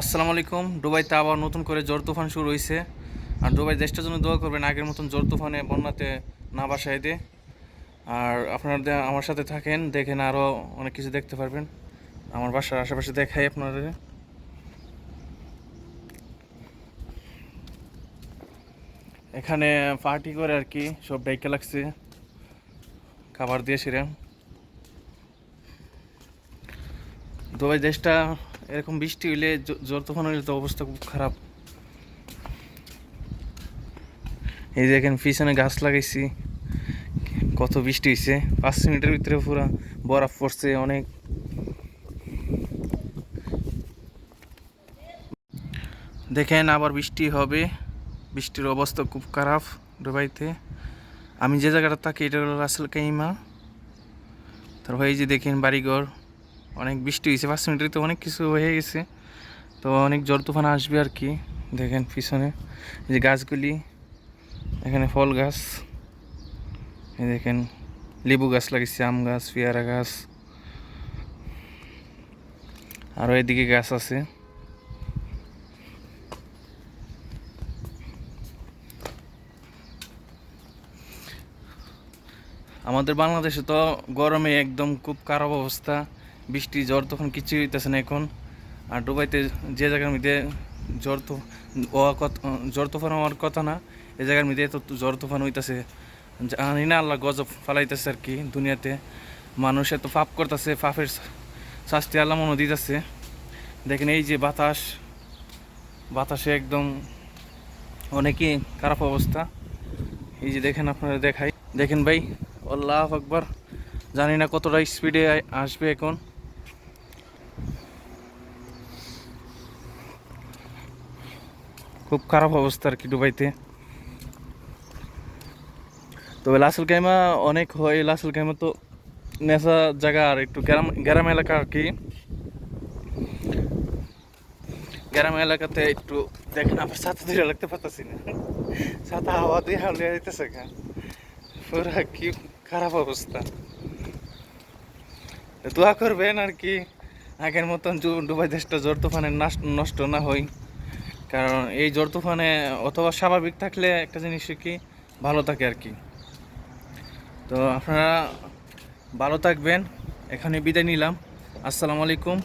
আসসালামু আলাইকুম। দুবাইতে আবার নতুন করে জ্বর তুফান শুরু হয়েছে আর দুবাই দেশটার জন্য দোয়া করবেন, আগের মতন জ্বর তুফানে বন্যাতে না বাসায় দে আর আপনারা আমার সাথে থাকেন, দেখেন আরও অনেক কিছু দেখতে পারবেন। আমার বাসার আশেপাশে দেখাই আপনাদের। এখানে পার্টি করে আর কি, সব ডাইকে লাগছে। খাবার দিয়ে দুবাই দেশটা এরকম বৃষ্টি হইলে জ- জ্বর তুফান হইলে তো অবস্থা খুব খারাপ। এই যে দেখেন পিছনে গাছ লাগাইছি, কত বৃষ্টি হয়েছে পাঁচ মিনিটের ভিতরে পুরো বরফ পড়ছে অনেক। দেখেন আবার বৃষ্টি হবে, বৃষ্টির অবস্থা খুব খারাপ দুবাইতে। আমি যে জায়গাটা থাকি, এটা হলো রাসেল কাইমা। তারপর এই যে দেখেন বাড়িঘর অনেক বৃষ্টি হয়েছে, পাঁচ মিনিটের তো অনেক কিছু হয়ে গেছে। তো অনেক জ্বর তুফান আসবে আর কি, দেখেন পিছনে। যে গাছগুলি, এখানে ফল গাছ দেখেন লেবু গাছ লাগিয়েছে, আম গাছ, পেয়ারা গাছ। আরও এদিকে গাছ আছে। আমাদের বাংলাদেশে তো গরমে একদম খুব খারাপ অবস্থা। বৃষ্টি, জ্বর তখন কিছুই হইতেছে না এখন। আর ডুবাইতে যে জায়গার মধ্যে জ্বর তো হওয়া কথা জ্বর তুফান হওয়ার কথা না, এ জায়গার মধ্যে তো জ্বর তুফান হইতেছে। জানি না, আল্লাহ গজব ফালাইতেছে আর কি দুনিয়াতে। মানুষ এত পাপ করতেছে, পাপের শাস্তি আল্লাহ মনে দিতেছে। দেখেন এই যে বাতাস, বাতাসে একদম অনেকই খারাপ অবস্থা। এই যে দেখেন আপনারা দেখাই। দেখেন ভাই, আল্লাহ আকবার। জানি না কতটা স্পিডে আসবে এখন। খুব খারাপ অবস্থা আর কি দুবাইতে। তবে লাসেল কাইমা অনেক হয়, লাসেল কাইমা তো নেশা জায়গা আর একটু গ্রাম গ্রাম এলাকা আর কি। গ্রাম এলাকাতে একটু দেখেন, আমার ছাতা ধরে লাগতে পারতেছি না। ছাতা হাওয়া দিয়ে হাওয়া যেতেছে গা। পুরা কি খারাপ অবস্থা। দোয়া করবেন আর কি, আগের মতন দুবাই দেশটা জ্বর তুফানে নষ্ট না হয় কারণ এই জ্বর তুফানে অথবা স্বাভাবিক থাকলে একটা জিনিস কি, ভালো থাকে আর কি। তো আপনারা ভালো থাকবেন। এখানে বিদায় নিলাম। আসসালামু আলাইকুম।